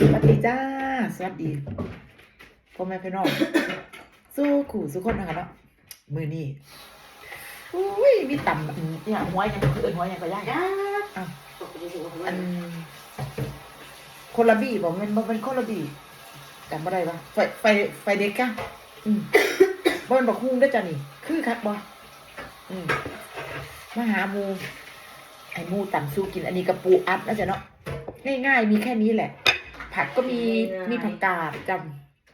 สวัสดีจ้า สวัสดีพ่อแม่พี่น้องสู้ขู่สู้คนนะคะเนาะมือนี่อุ้ยมีต่ำอืมเนี่ยหัวยังคือเอินหัวยังก็ยากอ้าวตกไปดูหัวอันคนละบีบอกมันมันเป็นคนละบีจำไม่ได้ปะไฟไฟไฟเด็กอะอืมบอลบอกฮุ้งได้จ้ะนี่ คือคักบออืมมาหามูไอ้มูต่ำสู้กินอันนี้กระปูอัดนะจ๊ะเนาะง่ายๆ มีแค่นี้แหละ ผักก็มีมีผักกาดจ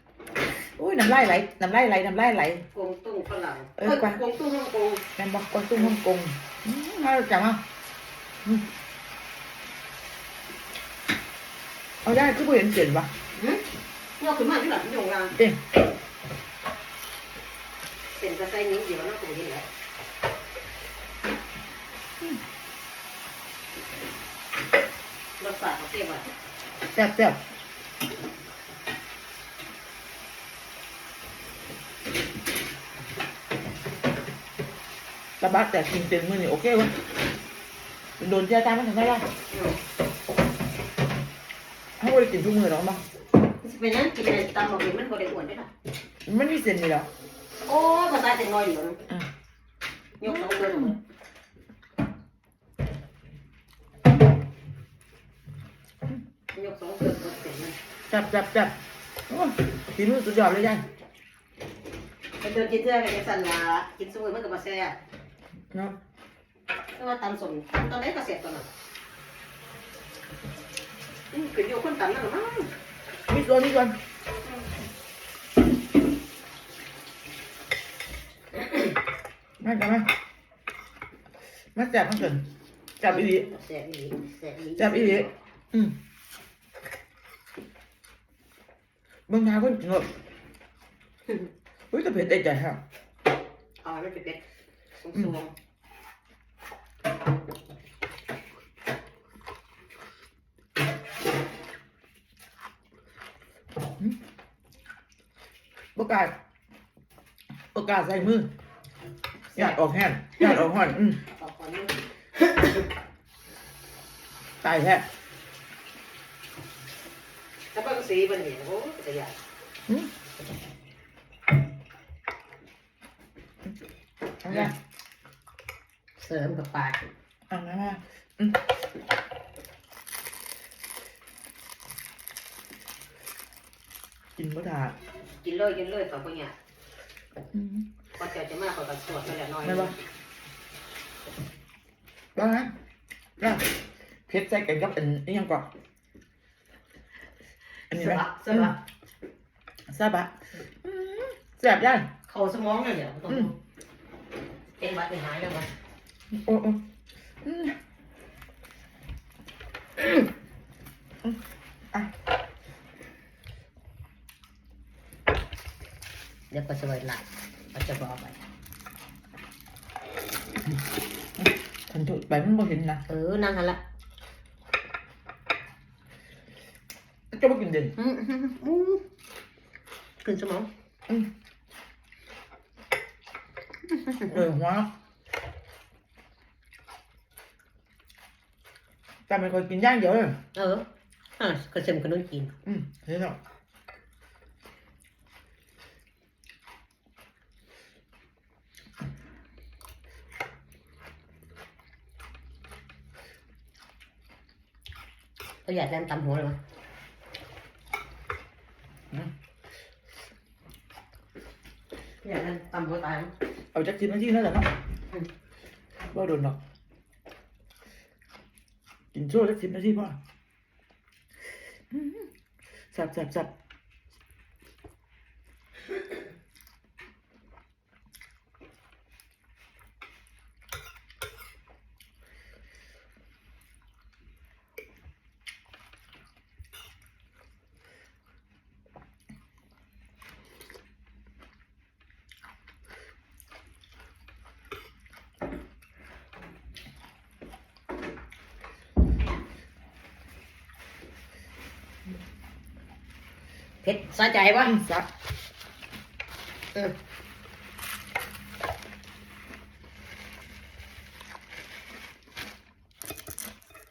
ำอุ้ยน้ำลายไหลน้ำลายไหลน้ำลายไหลกงตุ้งฝรั่งเออกว่ากงตุ้งฮ่องกงแมนบอกกวางตุ้งฮ่องกงอืมมาจังอะอืมเอาได้คือผู้เห็นเสียนปะนอกขึ้นมาที่หลังที่โรงงานเอ๊ะเป็นกระไซนิ้วเดียวนอกตัวนี้แหละรสชาติเขาเทียบว่าแซ่บแซ่บ ระบาดแต่กินเต็มมือนี่โอเควะโดนเจ้าตามมันทำได้ละถ้าไม่ได้กินทุกมือหรอกมั้งเป็นนั้นกินอะไรตามมาเป็นมันก็ได้อ้วนได้ค่ะมันมีเส้นนี่หรอโอ้ภาษาแต่น้อยเดียวอะยกสองเดือนยกสองเดือนก็เสร็ จเลยแซ่บแซ่บแซ่บโอ้ยกินมือสุดยอดเลยยัยไปเดินกินเสื้อกันยังสั่นละกินสมุนมันก็มาแซ่บเนาะเพราะว่าตำสมตอนนี้ก็เสร็จตอนนั้นอืมขึ้นอยู่คนตำนั่นหรอมั้งมีส่วนมีส่วนมาจับมามาจับมาเกินจับอีหลีแซ่บอีหลีแซ่บอีหลีจับอีหลีอืม เบิ่งทาคนกินหมดอุ้ยแต่เผ็ดได้ใจฮะเอาไม่เป็นเป็ดสูงสูงประกล้าศประกล้าศใส่มือหยาดออกแห้งหยาดออกห่อนอืมต่อคนนึงตายแท้ถ้าเบิ่ง สีมันนี่โอ้จะใหญ่อืมเอาละเสริมกับปลาเอาละมาอืมกินบ่ได้กินเลยกินเลยต่อไปเนี่ยอืมพอเจอจะมากกว่าสวดไปแล้วน้อยไม่บ่บ้างนะนะเผ็ดใส่กันกับอันนี้ยังก่อน อันนี้เสืไหมอเสือแซ่บอะอืมแซ่บยังเขาสมองเลยเนี่ยต้องเป็นบัตรเป็นหายแล้วมั้ยโอ้โอ้อืมอืมอืมอะเดี๋ยวก็สวยหลายเราจะบอกไปฉันถูกไปมันบ่เห็นนะเออนั่งกันละ จะบ่กินเด่นอืมอืมอืมขึ้นสมองอืมเออหัวเนาะแต่ไม่ค่อยกินย่างเดียวเลยเอออะกระเซ็มกระนุ่นกิน อืมเห็นหรอก็อยากแลมตำหัวเลยมั้ย อืม อยากแลมตำหัวตายมั้ยเอาจักสิบนาทีแล้วแหละเนาะอืมบ่โดนหรอก กินชั่วจักสิบนาทีพ่ออืมแซ่บแซ่บแซ่บ เผ็ดสะใจวะอืมซับเออ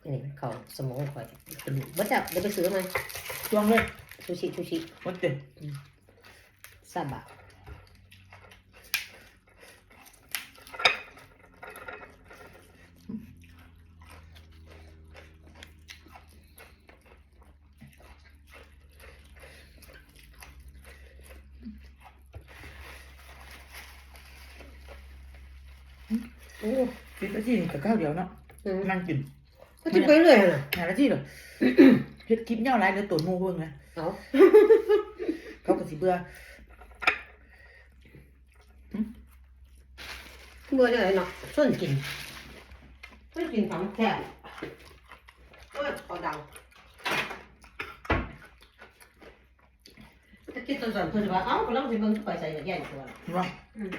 นี่เขาสมองคอยกระดูกบ่จับเดี๋ยวไปซื้อมาช่วงเลยซูชิซูชิหมดเต็มซาบะ โอ้สิบนาทีนี่กับข้าวเดียวเนาะอืมนั่งกินก็กินไปเรื่อยน่ะหานาทีเหรอเฮ็ดคลิปยาวหลายเหลยตัวหมูเบิ่งนะเอาเขาก็สิเบื่อเบื่อเลยเนาะส่วนกินส่วนกินของแท้โอ้ยพอดังถ้าคิดตอนสอนเพิ่นว่าเอ้าก็ลองสิเบิ่งไปใส่กับแย่งตัวเห็น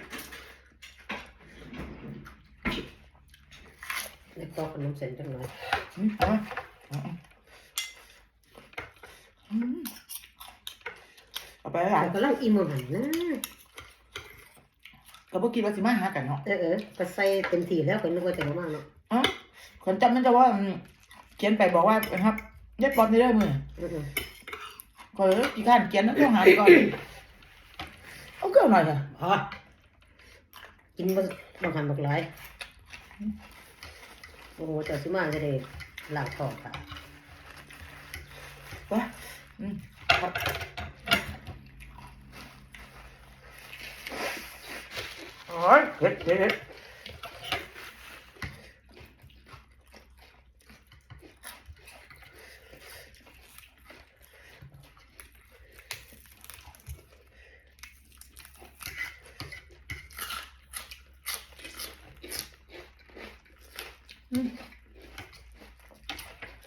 บ่อืมเล็กต่อขนมเส้นจังหน่อยอืมเอามาเอาเอาอืมเอาไปหลายก็ลองอิ่มหมดหั่นนะก็บ่คิดว่าสิมาหากันเนาะเออเออก็ใส่เต็มที่แล้วก็นึกว่าจะบ่มาเนาะอ๋อคนจำมันจะว่าอืมเขียนไปบอกว่านะครับเย็ดบอลนี่ได้มืออือคอยกี่ข้านเขียนนั้นต้องหาดีก่อนเอาเกลือหน่อยค่ะๆพอกินบ่บ่หันบักหลาย โอ้โหเจ้าสิมาจะได้ล้างท้องค่ะไปอืมครับโอ้ยเผ็ดเผ็ด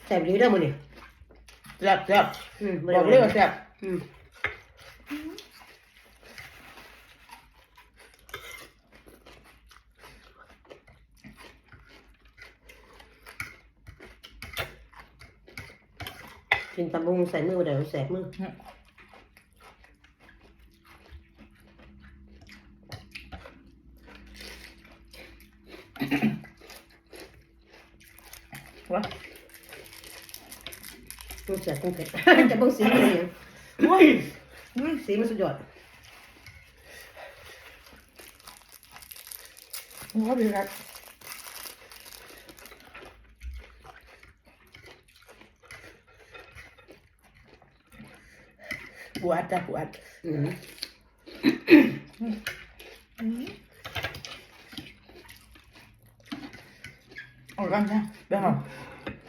แซ่บดีเด้อมื้อนี้แซ่บแซ่บอืมบอกเลยว่าแซ่บอืมกินตำบุงใส่มือเดี๋ยวแสบมือวะ มือแสบมือเผ็ด จะเบิ่งสีมันเป็นหยังโอ้ยอืมสีมันสุดยอดโอ้ยดีครับปวดจ้ะปวดอืมเอากันนะเดี๋ยวก่อน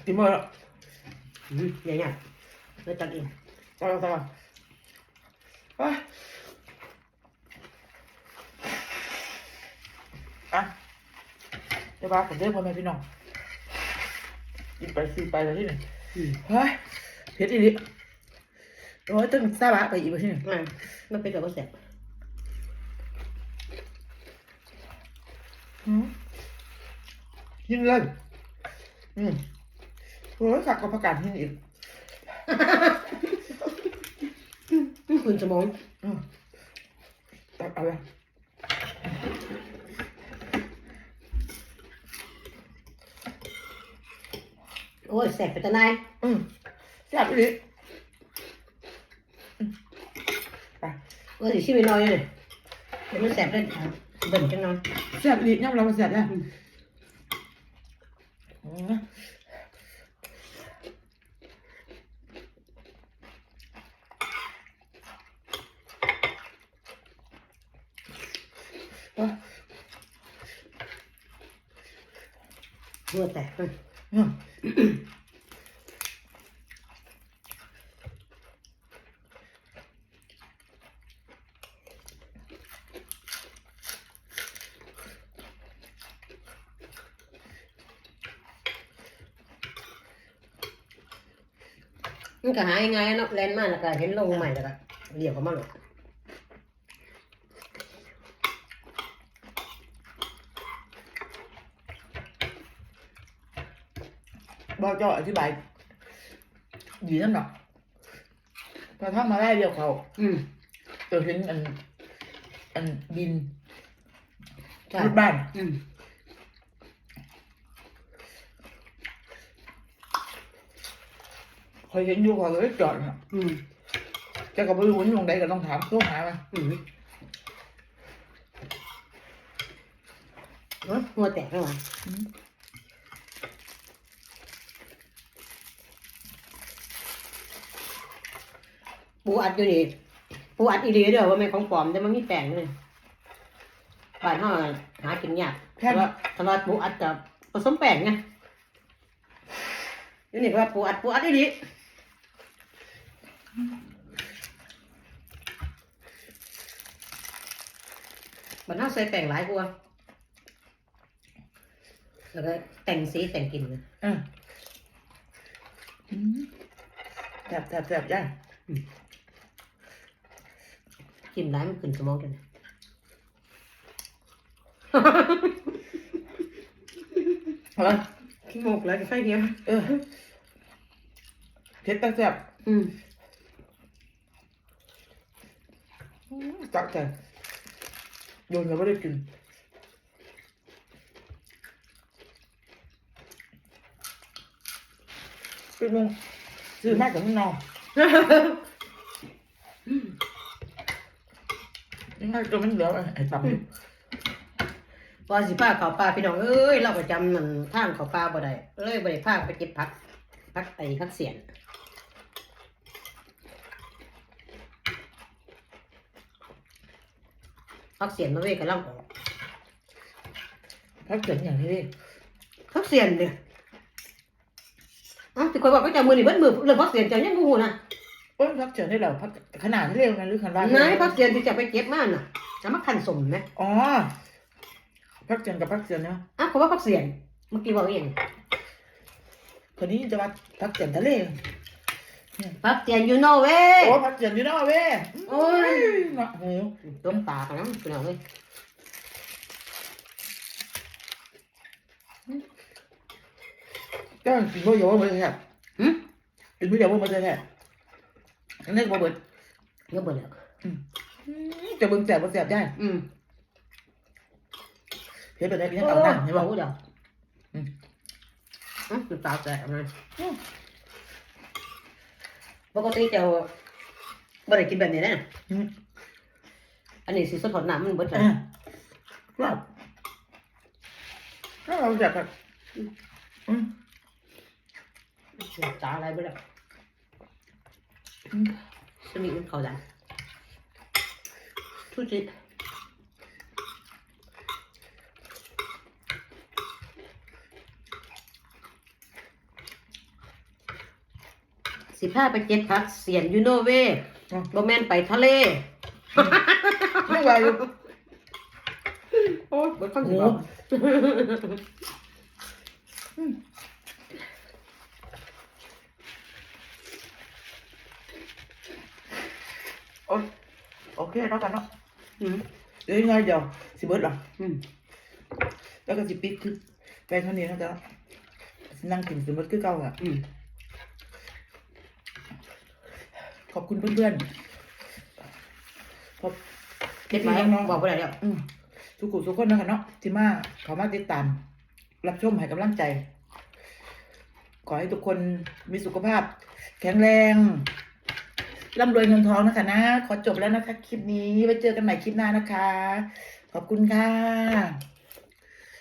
กินหมดแล้วอืมใหญ่ๆแล้วจัดเองต่อต่อไปอะเดี๋ยวบ้าผมเรียกพ่อแม่พี่น้องกินไปซื้อไปแล้วที่หนึ่งอืมเฮ้ยเผ็ดอีหลีโอ้ยตึ้งซาบะไปอีกไปที่หนึ่งอ่ามันเป็นแบบว่าแสบอืมกินเลยอืม โอ้ยสักกับผักกาดหินอีกคุณสมองอืมตักเอาเลยโอ้ยแสบไปตะนายอืมแซ่บอีหลีอืมไปเออสิชิมไปหน่อยเลยเดี๋ยวมันแสบได้เบิ่นจังหน่อยแซ่บอีหลีย่ำเรามาแซ่บได้อื เมื่อแตกมันอืมมันก็หาง่ายๆเนาะแลนมาแล้วก็เห็นลงใหม่แล้วก็เลี้ยวเข้ามาหรอก บอกเจ้าอธิบายดีนั่นหรอกพอถ้ามาได้เดียวเขาอืมตัวเห็นอัน อันบินใช่รถบ้าน อืมขออยเห็นอยู่เขาเลยจอดน่ะอืมจะก็บ่รู้ว่าอยู่ตรงใดก็ต้องถามโทรหามาอืมเอ้ยหัวแตกแล้ววะอื ปูอัดอยู่นี่ปูอัดอีเดียเด้อว่าไม่นของปลอมแต่มันมีแป้งเลยบ้านเฮาหากินยากแค่แต่ว่าแต่ว่าปูอัดกับผสมแป้งไงอยู่นี่ก็ว่าปูอัดปูอัดอีหลีบ้านเฮาใส่แป้งหลายกว่าแล้วก็แต่งสีแต่งกลิ่นนะอะอืมแซ่บแซ่บแซ่บย่าง กลิ่นหลายมันขึ้นสมองกันเอาละขี้โมกแล้วจะไฟเดียวเออเผ็ดตั้งแซ่บอืมจักใจโดนก็ไม่ได้กินเป็นมึงซื้อมากกับมึงนอน ยังไงตัวมันเหลือไอ้ตับอยู่ว่าสิพาเขาป่าพี่น้องเอ้ยเราประจำมันทางเขาป่าบ่ได้เลยบ่ได้พาไปเก็บผักผักไอ้ผักเสียนผักเสียนมาเว้ยกำลังออกพักเกิดอย่างนี้ดิผักเสียนเนี่ยอ้าวที่คนบอกก็จะมือนี่เบิ้มือเรื่องผักเสียนจะยังงูนะ โอ้ยพักเกิดได้เหรอพักขนาดที่เร็วไงหรือขนาดนายผักเสียนที่จะไปเก็บมาน่ะจะมาคันสมไหมอ๋อพักเกิดกับพักเกิดเนาะอ้าวเขาว่าผักเสียนเมื่อกี้บอกเองคนนี้จะมาพักเกิดทะเลผักเสียนอยู่โนเว้โอ้พักเกิดอยู่นอกเว้ยโอ้ยหนักหูต้มตากันนะพี่น้องเอ้ยก็กินบ่เยอะมาเลยแท้หึกินบ่เยอะมาเลยแท้ อันนี้ก็บ่เบิดเยอะเบิดแล้วจะเบิ่งแสบบ่แสบได้อืมเฮ็ดไปได้ยังเอาหน้าเห็นบ่เดี๋ยวอืมอืมน้ำตาแตกมาปกติจะบ่ได้กินแบบนี้นะอืมอันนี้สิสดหดน้ำมันเบิดเลยอะครับถ้าเราจะแบบอืมน้ำตาอะไรเบิดแล้ว อืมสนิทมันเขาดันทุจิสิพาไปเก็บผักเสียนยูโนเวบ่แม่นไปทะเลไม่ไหวอยู่โอ้ยเบิดข้างหหู โอโอเคแล้วกันเนาะอืมเดี๋ยวยังไงเดี๋ยวสิเบิดหรออืมแล้วก็สิปิดคือไปเท่านี้นะจ๊ะสินั่งกินสิเบิดคือเก่าอะอืมขอบคุณเพื่อนๆขอบเก็บไว้น้องๆบอกไปแล้วอืมทุกคนทุกคนนะคะเนาะที่มาเขามาติดตาม รับชมให้กำลังใจ ขอให้ทุกคนมีสุขภาพ แข็งแรง ร่ำรวยเงินทองนะคะนะ ขอจบแล้วนะคะ คลิปนี้ไว้เจอกันใหม่คลิปหน้านะคะ ขอบคุณค่ะ